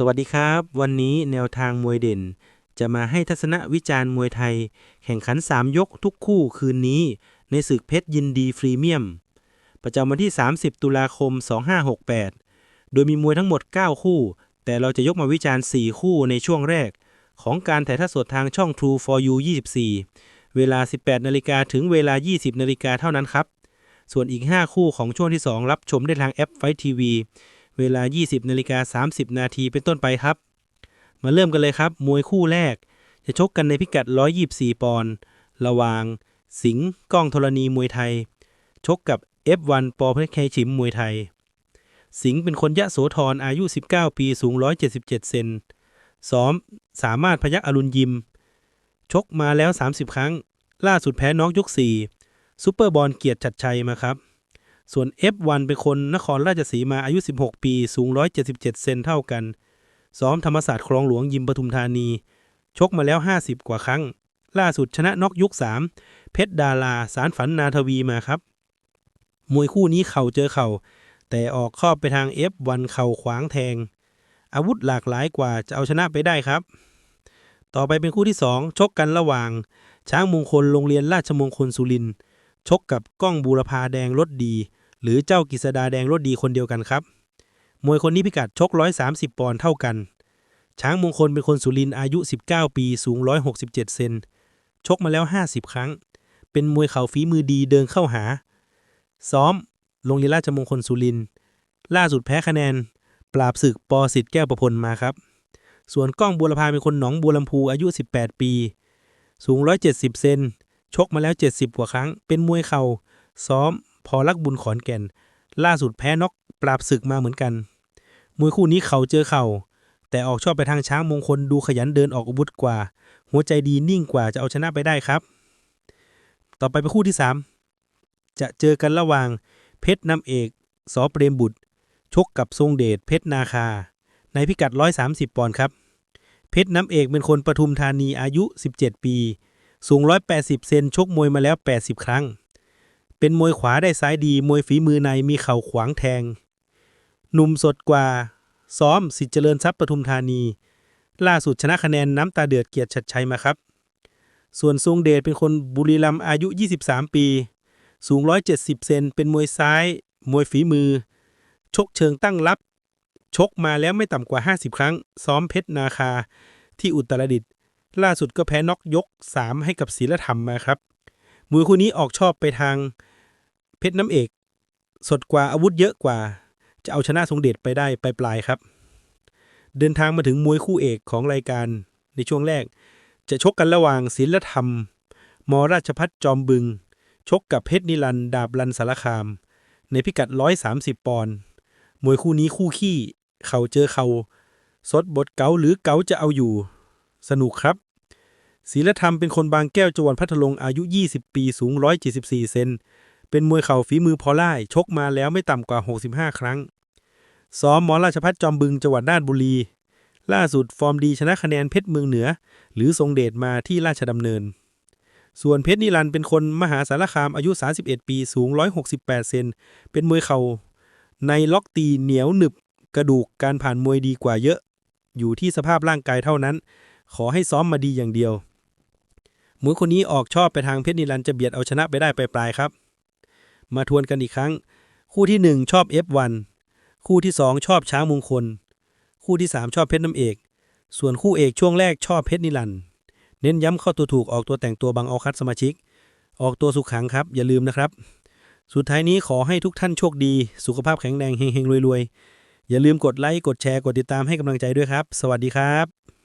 สวัสดีครับ วันนี้แนวทางมวยเด่น จะมาให้ทัศนวิจารณ์มวยไทย แข่งขัน 3 ยกทุกคู่คืนนี้ ในศึกเพชรยินดีฟรีเมียม ประจำวันที่ 30 ตุลาคม 2568 โดยมีมวยทั้งหมด 9 คู่ แต่เราจะยกมาวิจารณ์ 4 คู่ในช่วงแรก ของการถ่ายทอดสดทางช่อง True for You 24 เวลา 18 นาฬิกาถึงเวลา 20 นาฬิกาเท่านั้นครับ ส่วนอีก 5 คู่ของช่วงที่ 2 รับชมได้ทางแอปไฟทีวี เวลา 20นาฬิกา30 นาทีเป็นต้นไปครับ มาเริ่มกันเลยครับ มวยคู่แรก จะชกกันในพิกัด 124 ปอนด์ระหว่าง สิงห์ก้องธรณีมวยไทย ชกกับ F1 ปอเพชรเคชิมมวยไทย สิงห์เป็นคนยะโสธรอายุ 19 ปีสูง 177 เซนซ้อมสามารถพยักอรุณยิม ชกมาแล้ว 30 ครั้ง ล่าสุดแพ้น็อกยก 4ซูเปอร์บอลเกียรติชัดชัยมาครับ ส่วน F1 เป็นคนนครราชสีมาอายุ 16 ปี สูง 177 เซนเท่ากัน ซ้อมธรรมศาสตร์คลองหลวงยิมปทุมธานี ชกมาแล้ว 50 กว่าครั้ง ล่าสุดชนะน็อกยุค 3 เพชรดาราสารฝันนาทวีมาครับ มวยคู่นี้เข่าเจอเข่า แต่ออกข้อบไปทาง F1 เข่าขวางแทง อาวุธหลากหลายกว่าจะเอาชนะไปได้ครับ ต่อไปเป็นคู่ที่ 2 ชกกันระหว่าง ช้างมงคลโรงเรียนราชมงคลสุรินทร์ชกกับก้องบูรพาแดงรถดี หรือเจ้ากิษดาแดงรถดีคนเดียวกันครับ มวยคนนี้พิกัดชก 130 ปอนด์เท่ากัน ช้างมงคลเป็นคนสุรินอายุ 19 ปี สูง 167 เซน ชกมาแล้ว 50 ครั้ง เป็นมวยเข่าฝีมือดีเดินเข้าหา ซ้อม โรงเรียนราชมงคลสุริน ล่าสุดแพ้คะแนน ปราบศึกปอสิทธิ์แก้วประพลมาครับ ส่วนก้องบัวลพาเป็นคนหนองบัวลำพูอายุ 18 ปี สูง 170 เซน ชกมาแล้ว 70 กว่าครั้ง เป็นมวยเข่า ซ้อม พอรักบุญขอนแก่น ล่าสุดแพ้น็อกปราบศึกมาเหมือนกัน มวยคู่นี้เขาเจอเข่า แต่ออกชอบไปทางช้างมงคลดูขยันเดินออกอาวุธกว่า หัวใจดีนิ่งกว่าจะเอาชนะไปได้ครับ ต่อไปเป็นคู่ที่ 3 จะเจอกันระหว่างเพชรน้ำเอกสอเปรมบุตร ชกกับทรงเดชเพชรนาคา ในพิกัด 130 ปอนด์ครับ เพชรน้ำเอกเป็นคนปทุมธานีอายุ 17 ปี สูง 180 เซนชกมวยมาแล้ว 80 ครั้ง เป็นมวยขวาได้ซ้ายดี มวยฝีมือในมีเข่าขวางแทง หนุ่มสดกว่า ซ้อมสิทธิเจริญทรัพย์ปทุมธานี ล่าสุดชนะคะแนนน้ำตาเดือดเกียรติชัดชัยมาครับ ส่วนทรงเดชเป็นคนบุรีรัมย์อายุ 23 ปี สูง 170 เซนเป็นมวยซ้าย มวยฝีมือ ชกเชิงตั้งรับ ชกมาแล้วไม่ต่ำกว่า 50 ครั้ง ซ้อมเพชรนาคาที่อุตรดิตถ์ล่าสุดก็แพ้น็อกยก 3 ให้กับศีลธรรมมาครับมวยคู่นี้ออกชอบไปทาง เพชรน้ำเอก สดกว่าอาวุธเยอะกว่า จะเอาชนะทรงเดชไปได้ไปปลายๆครับ เดินทางมาถึงมวยคู่เอกของรายการในช่วงแรก จะชกกันระหว่างศิลธรรม มราชพัฒจอมบึง ชกกับเพชรนิรันดร์ดาบลันสารคาม ในพิกัด 130 ปอนด์มวยคู่นี้คู่ขี้ เข่าเจอเข่าสดบทเก๋าหรือเก๋าจะเอาอยู่ สนุกครับศีลธรรมเป็นคนบางแก้วจังหวัดพัทลุงอายุ 20 ปี สูง 174 เซน เป็นมวยเข่าฝีมือพอไล่ชกมาแล้วไม่ต่ำกว่า 65 ครั้ง ซ้อมหมอราชพัฒจอมบึงจังหวัดราชบุรี ล่าสุดฟอร์มดีชนะคะแนนเพชรเมืองเหนือ หรือทรงเดชมาที่ราชดำเนิน ส่วนเพชรนิรันด์เป็นคนมหาสารคามอายุ 31 ปีสูง 168 เซน เป็นมวยเข่าในล็อกตีเหนียวหนึบกระดูกการผ่านมวยดีกว่าเยอะ อยู่ที่สภาพร่างกายเท่านั้น ขอให้ซ้อมมาดีอย่างเดียวมวยคนนี้ออกชอบไปทางเพชรนิรันด์จะเบียดเอาชนะไปได้ปลายๆครับ มาทวนกันอีกครั้ง คู่ที่ 1 ชอบ F1 คู่ที่ 2 ชอบช้างมงคล คู่ที่ 3 ชอบเพชรน้ำเอก ส่วนคู่เอกช่วงแรกชอบเพชรนิรันเน้นย้ำเข้าตัวถูกออกตัวแต่งตัวบังเอาคัดสมาชิก ออกตัวสุขขังครับ อย่าลืมนะครับ สุดท้ายนี้ขอให้ทุกท่านโชคดี สุขภาพแข็งแรงเฮงๆรวยๆอย่าลืมกดไลค์กดแชร์กดติดตามให้กำลังใจด้วยครับ สวัสดีครับ